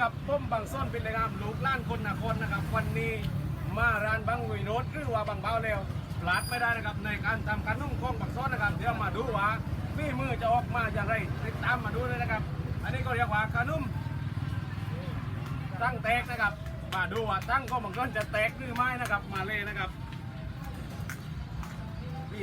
กับต้มบางซ่อนเป็นเลยครับลูกล้านคนนะคนนะครับ วันนี้มาร้านบางหุยโรดหรือว่าบางเบาแล้วพลาดไม่ได้นะครับในการทำขนมข้องบางซ่อนนะครับ เดี๋ยวมาดูว่าฝีมือจะออกมาอย่างไรติดตามมาดูเลยนะครับ อันนี้ก็เรียกว่าขนมตั้งแตกนะครับ มาดูว่าตั้งข้องบางซ่อนจะแตกหรือไม่นะครับมาเลยนะครับ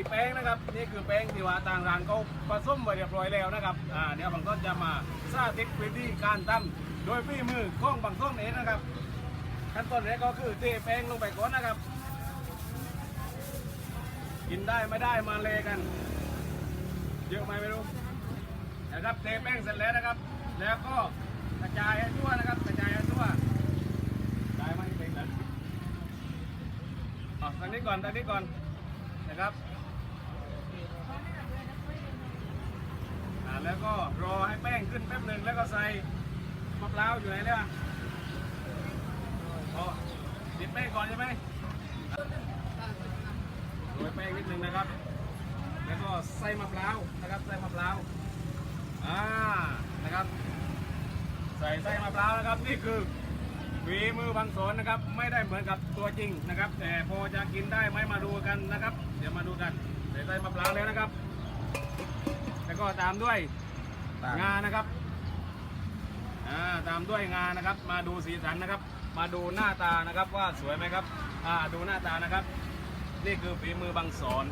แป้งนะครับนี่คือแป้งที่ว่าทางร้านเขาผสมไว้เรียบร้อยแล้วนะครับอ่าเดี๋ยวบางต้นจะมาสาธิตวิธีการทำโดยฝีมือของบางต้นเองนะครับ ขั้นตอนแรกก็คือเทแป้งลงไปก่อนนะครับ กินได้ไม่ได้มาเลกันเยอะไหมไม่รู้นะครับเทแป้งเสร็จแล้วนะครับ แล้วก็กระจายให้ทั่วนะครับกระจายให้ทั่วได้ไหมเป็นกันอ๋อตอนนี้ก่อนตอนนี้ก่อนนะครับ อ่า แล้วก็รอให้แป้งขึ้นแป๊บหนึ่งแล้วก็ใส่มะพร้าวอยู่ไหนเนี่ยอ๋อดิบแป้งก่อนใช่ไหมโรยแป้งนิดหนึ่งนะครับ แล้วก็ใส่มะพร้าวนะครับ ใส่มะพร้าว อ่า นะครับ ใส่ใส่มะพร้าวนะครับ นี่คือฝีมือบางสนนะครับ ไม่ได้เหมือนกับตัวจริงนะครับ แต่พอจะกินได้ไหมมาดูกันนะครับ เดี๋ยวมาดูกันใส่ใส่มะพร้าวแล้วนะครับ แล้วก็ตามด้วยงานะครับอ่าตามด้วยงานะครับ มาดูสีสันนะครับ มาดูหน้าตานะครับว่าสวยไหมครับอ่าดูหน้าตานะครับ นี่คือฝีมือบางสอน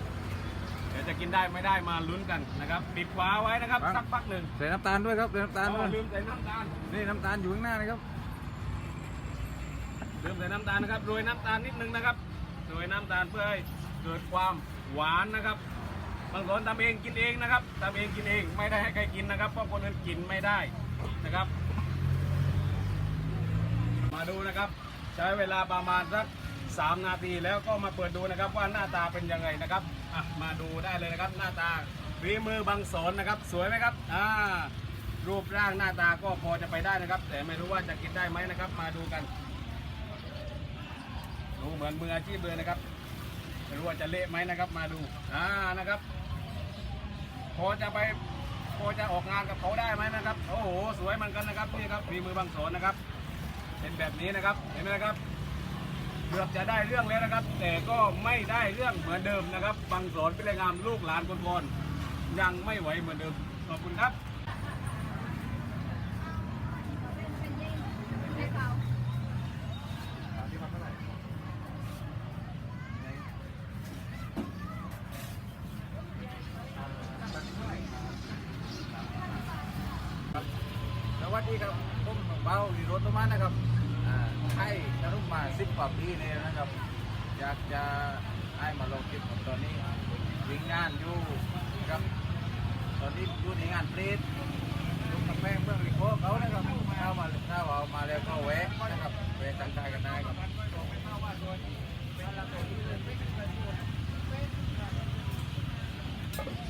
เดี๋ยวจะกินได้ไม่ได้มาลุ้นกันนะครับ ปิดฝาไว้นะครับครับสักพักหนึ่งใส่น้ำตาลด้วยครับใส่น้ำตาลอ๋ด้วอยลืมใส่น้ำตาล นี่น้ำตาลอยู่ข้างหน้านะครับลืมใส่น้ำตาลนะครับโรยน้ำตาลนิดนึงนะครับโรยน้ำตาลเพื่อให้เกิดความหวานนะครับ บางคนทำเองกินเองนะครับทำเองกินเองไม่ได้ให้ใครกินนะครับเพราะคนอื่นกินไม่ได้นะครับ มาดูนะครับ ใช้เวลาประมาณสักสามนาทีแล้วก็มาเปิดดูนะครับว่าหน้าตาเป็นยังไงนะครับอะมาดูได้เลยนะครับหน้าตาฝีมือบางสนนะครับ สวยไหมครับอ่ารูปร่างหน้าตาก็พอจะไปได้นะครับ แต่ไม่รู้ว่าจะกินได้ไหมนะครับ มาดูกันดูเหมือนมืออาชีพเลยนะครับไม่รู้ว่าจะเละไหมนะครับ มาดูอ่านะครับ พอจะไปพอจะออกงานกับเขาได้ไหมนะครับโอ้โหสวยเหมือนกันนะครับนี่ครับฝีมือบางสนนะครับ เป็นแบบนี้นะครับเห็นไหมนะครับเกือบจะได้เรื่องแล้วนะครับ แต่ก็ไม่ได้เรื่องเหมือนเดิมนะครับบางสนเป็นแรงงามลูกหลานคนพรยังไม่ไหวเหมือนเดิมขอบคุณครับ วัสดีครับผมเบาวิโรจน์ตมานะครับไทยทะลุมาสิบกว่าปีเลยนะครับ อยากจะให้มาลองคิดผมตอนนี้วิ่งงานอยู่ครับ ตอนนี้อยู่ในงานเรีสลุงกาแฟเพื่อนริโก้เขานะครับถ้ามาถ้าเอามาแล้วก็แวะนะครับแวะทักทายกันได้ครับเป็น